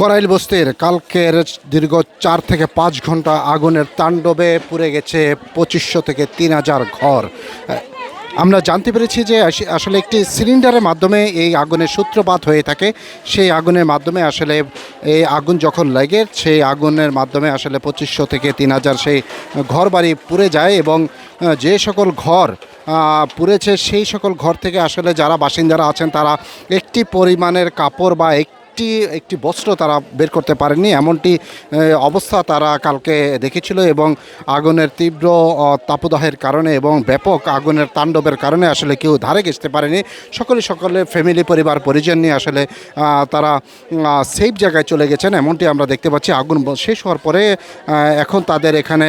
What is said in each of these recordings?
করাইল বস্তির কালকের দীর্ঘ চার থেকে পাঁচ ঘণ্টা আগুনের তাণ্ডবে পুড়ে গেছে পঁচিশশো থেকে তিন হাজার ঘর। আমরা জানতে পেরেছি যে আসলে একটি সিলিন্ডারের মাধ্যমে এই আগুনের সূত্রপাত হয়ে থাকে। সেই আগুনের মাধ্যমে আসলে এই আগুন যখন লাগে, সেই আগুনের মাধ্যমে আসলে পঁচিশশো থেকে তিন হাজার সেই ঘর বাড়ি পুড়ে যায় এবং যে সকল ঘর পুড়েছে সেই সকল ঘর থেকে আসলে যারা বাসিন্দারা আছেন, তারা একটি পরিমাণের কাপড় বা একটি একটি বস্ত্র তারা বের করতে পারেননি, এমনটি অবস্থা তারা কালকে দেখেছিল এবং আগুনের তীব্র তাপদাহের কারণে এবং ব্যাপক আগুনের তাণ্ডবের কারণে আসলে কেউ ধারে ঘেঁচতে পারেনি। সকলে সকলে ফ্যামিলি পরিবার, পরিজন নিয়ে আসলে তারা সেফ জায়গায় চলে গেছেন, এমনটি আমরা দেখতে পাচ্ছি। আগুন শেষ হওয়ার পরে এখন তাদের এখানে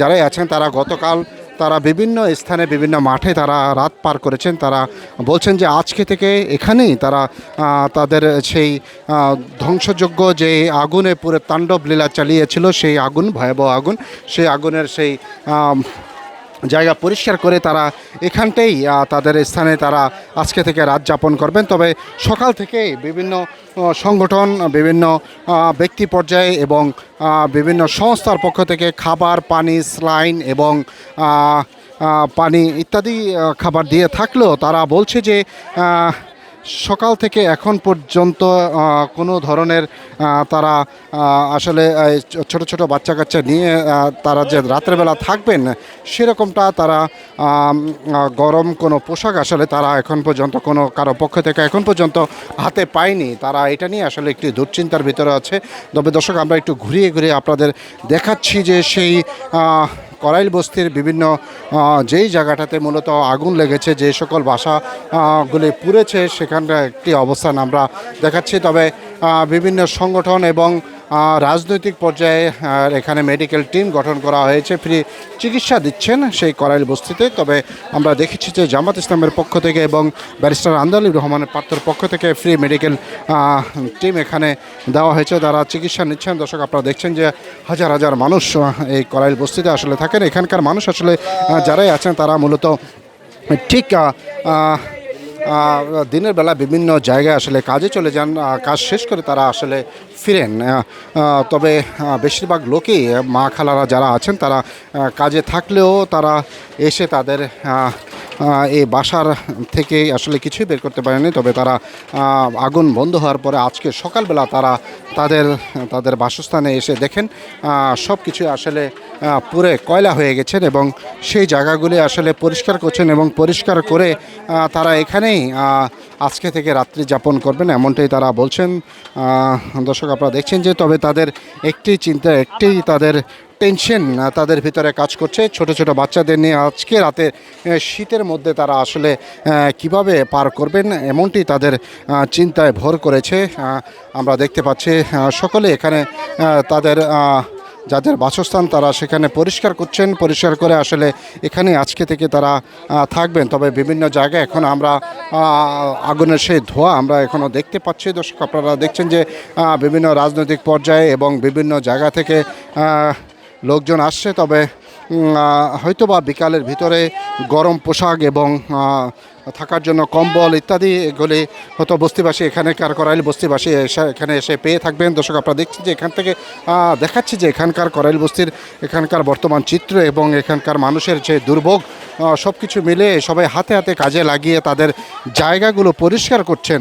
যারাই আছেন তারা গতকাল তারা বিভিন্ন স্থানে, বিভিন্ন মাঠে তারা রাত পার করেছেন। তারা বলছেন যে আজকে থেকে এখানেই তারা তাদের সেই ধ্বংসযোগ্য যে আগুনে পুরো তাণ্ডব লীলা চালিয়েছিল, সেই আগুন, ভয়াবহ আগুন, সেই আগুনের সেই জায়গা পরিষ্কার করে তারা এখানটাই তাদের স্থানে তারা আজকে থেকে রাত যাপন করবেন। তবে সকাল থেকে বিভিন্ন সংগঠন, বিভিন্ন ব্যক্তি পর্যায়ে এবং বিভিন্ন সংস্থার পক্ষ থেকে খাবার, পানি, স্লাইন এবং পানি ইত্যাদি খাবার দিয়ে থাকলেও তারা বলছে যে সকাল থেকে এখন পর্যন্ত কোনো ধরনের তারা আসলে ছোট ছোট বাচ্চা কাচ্চা নিয়ে তারা যে রাত্রেবেলা থাকবেন, সেরকমটা তারা গরম কোনো পোশাক আসলে তারা এখন পর্যন্ত কোনো, কারও পক্ষ থেকে এখন পর্যন্ত হাতে পায়নি। তারা এটা নিয়ে আসলে একটি দুশ্চিন্তার ভিতরে আছে। তবে দর্শক, আমরা একটু ঘুরিয়ে ঘুরিয়ে আপনাদের দেখাচ্ছি যে সেই করাইল বস্তির বিভিন্ন যেই জায়গাটাতে মূলত আগুন লেগেছে, যে সকল বাসাগুলি পুড়েছে সেখানকার একটি অবস্থান আমরা দেখাচ্ছি। তবে বিভিন্ন সংগঠন এবং রাজনৈতিক পর্যায়ে এখানে মেডিকেল টিম গঠন করা হয়েছে। ফ্রি চিকিৎসা দিচ্ছেন সেই করাইল বস্তিতে। তবে আমরা দেখেছি যে জামাত ইসলামের পক্ষ থেকে এবং ব্যারিস্টার আন্দালিব রহমানের পাত্রর পক্ষ থেকে ফ্রি মেডিকেল টিম এখানে দেওয়া হয়েছে। তারা চিকিৎসা নিচ্ছেন। দর্শক, আপনারা দেখছেন যে হাজার হাজার মানুষ এই করাইল বস্তিতে আসলে থাকেন। এখানকার মানুষ আসলে যারাই আছেন, তারা মূলত ঠিক দিনের বেলা বিভিন্ন জায়গায় আসলে কাজে চলে যান কাজ শেষ করে তারা আসলে ফিরেন। তবে বেশিরভাগ লোকই মা খালারা যারা আছেন, তারা কাজে থাকলেও তারা এসে তাদের এই বাসার থেকে আসলে কিছুই বের করতে পারেনি। তবে তারা আগুন বন্ধ হওয়ার পরে আজকে সকালবেলা তারা তাদের তাদের বাসস্থানে এসে দেখেন সব কিছু আসলে পুরে কয়লা হয়ে গেছেন এবং সেই জায়গাগুলি আসলে পরিষ্কার করছেন এবং পরিষ্কার করে তারা এখানেই আজকে থেকে রাত্রি যাপন করবেন এমনটাই তারা বলছেন। দর্শক আপনারা দেখছেন যে তবে তাদের একটি চিন্তা, একটি তাদের টেনশন তাদের ভিতরে কাজ করছে। ছোট ছোট বাচ্চাদের নিয়ে আজকে রাতে শীতের মধ্যে তারা আসলে কীভাবে পার করবেন এমনটি তাদের চিন্তায় ভর করেছে। আমরা দেখতে পাচ্ছি সকলে এখানে তাদের যাদের বাসস্থান তারা সেখানে পরিষ্কার করছেন, পরিষ্কার করে আসলে এখানে আজকে থেকে তারা থাকবেন। তবে বিভিন্ন জায়গায় এখন আমরা আগুনের সেই ধোঁয়া আমরা এখনও দেখতে পাচ্ছি। দর্শক, আপনারা দেখছেন যে বিভিন্ন রাজনৈতিক পর্যায়ে এবং বিভিন্ন জায়গা থেকে লোকজন আসছে তবে উম, আহ, হয়তোবা বিকালের ভিতরে গরম পোশাক এবং থাকার জন্য কম্বল ইত্যাদি এগুলি হয়তো বস্তিবাসী এখানকার করাইল বস্তিবাসী এসে এখানে এসে পেয়ে থাকবেন। দর্শক আপনারা দেখছেন যে এখান থেকে দেখাচ্ছি যে এখানকার করাইল বস্তির এখানকার বর্তমান চিত্র এবং এখানকার মানুষের যে দুর্ভোগ সব কিছু মিলে সবাই হাতে হাতে কাজে লাগিয়ে তাদের জায়গাগুলো পরিষ্কার করছেন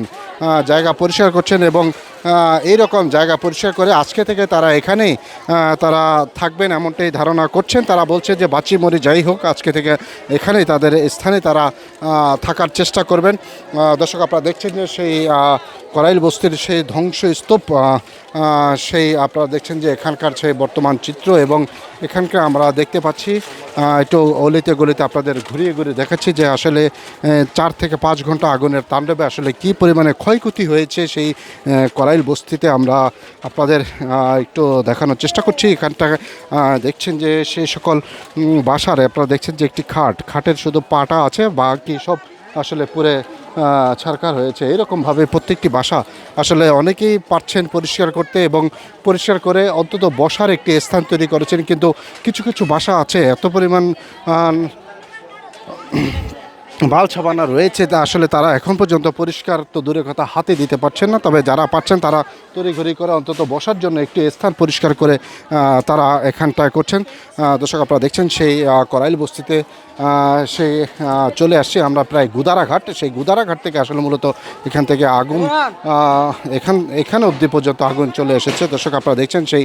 জায়গা পরিষ্কার করছেন এবং আহ, এই রকম জায়গা পরিষ্কার করে আজকে থেকে তারা এখানেই তারা থাকবেন এমনটাই ধারণা করছেন। তারা বলছে যে বাঁচি মরি যাই হোক আজকে থেকে এখানেই তাদের স্থানে তারা থাকার চেষ্টা করবেন। দর্শক আপনারা দেখছেন যে সেই করাইল বস্তির সেই ধ্বংসস্তূপ সেই আপনারা দেখছেন যে এখানকার সেই বর্তমান চিত্র এবং এখানকার আমরা দেখতে পাচ্ছি একটু অলিতে গলিতে আপনাদের ঘুরিয়ে ঘুরিয়ে দেখাচ্ছি যে আসলে চার থেকে পাঁচ ঘণ্টা আগুনের তাণ্ডবে আসলে কি পরিমাণে ক্ষয়ক্ষতি হয়েছে সেই করাইল বস্তিতে আমরা আপনাদের একটু দেখানোর চেষ্টা করছি। এখানটা দেখছেন যে সেই সকল বাসার আপনারা দেখছেন যে একটি খাট। খাটের শুধু পাটা আছে বাকি সব আসলে পুরে আহ, ছারকার হয়েছে। এরকমভাবে প্রত্যেকটি বাসা আসলে অনেকেই পারছেন পরিষ্কার করতে এবং পরিষ্কার করে অন্তত বসার একটি স্থান তৈরি করেছেন। কিন্তু কিছু কিছু বাসা আছে এত পরিমাণ বাল ছাপানা রয়েছে, তা আসলে তারা এখন পর্যন্ত পরিষ্কার তো দূরে কথা হাতে দিতে পারছেন না, তবে যারা পাচ্ছেন তারা তড়িঘড়ি করে অন্তত বসার জন্য একটি স্থান পরিষ্কার করে তারা এখানটায় করছেন। দর্শক আপনারা দেখছেন সেই করাইল বস্তিতে সেই চলে আসছে। আমরা প্রায় গুদারাঘাট। সেই গুদারাঘাট থেকে আসলে মূলত এখান থেকে আগুন এখান, এখানে অবধি পর্যন্ত আগুন চলে এসেছে। দর্শক, আপনারা দেখছেন সেই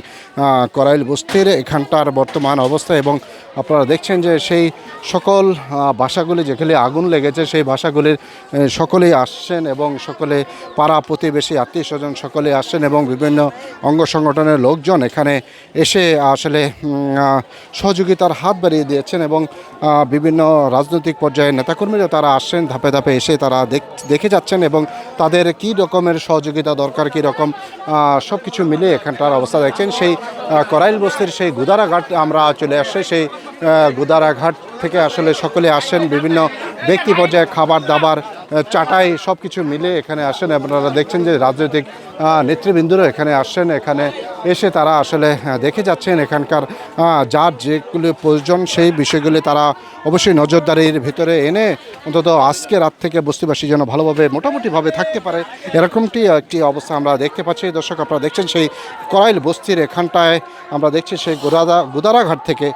করাইল বস্তির এখানটার বর্তমান অবস্থা এবং আপনারা দেখছেন যে সেই সকল বাসাগুলি যেখানে আগুন লেগেছে, সেই বাসাগুলির সকলেই আসছেন এবং সকলে পাড়া প্রতিবেশী আত্মীয় স্বজন সকলে আসছেন এবং বিভিন্ন অঙ্গ সংগঠনের লোকজন এখানে এসে আসলে সহযোগিতার হাত বাড়িয়ে দিয়েছেন এবং বিভিন্ন রাজনৈতিক পর্যায়ের নেতাকর্মীরা তারা আসছেন, ধাপে ধাপে এসে তারা দেখ- যাচ্ছেন এবং তাদের কি রকমের সহযোগিতা দরকার, কী রকম সব কিছু মিলে এখানটার অবস্থা দেখছেন। সেই করাইল বস্তির সেই গুদারাঘাট আমরা চলে আসছে, সেই গুদারাঘাট থেকে আসলে সকলে আসছেন। বিভিন্ন ব্যক্তি পর্যায়ে খাবার দাবার চাটাই সব কিছু মিলে এখানে আসেন। আপনারা দেখছেন যে রাজনৈতিক নেতৃবৃন্দরা এখানে আসছেন এখানে এসে তারা আসলে দেখে যাচ্ছেন এখানকার যার যেগুলো প্রয়োজন সেই বিষয়গুলি তারা অবশ্যই নজরদারির ভিতরে এনে অন্তত আজকে রাত থেকে বস্তিবাসী যেন ভালোভাবে, মোটামুটিভাবে থাকতে পারে। এরকমটি একটি অবস্থা আমরা দেখতে পাচ্ছি। দর্শক, আপনারা দেখছেন সেই করাইল বস্তির এখানটায় আমরা দেখছি সেই গুদারা গুদারাঘাট থেকে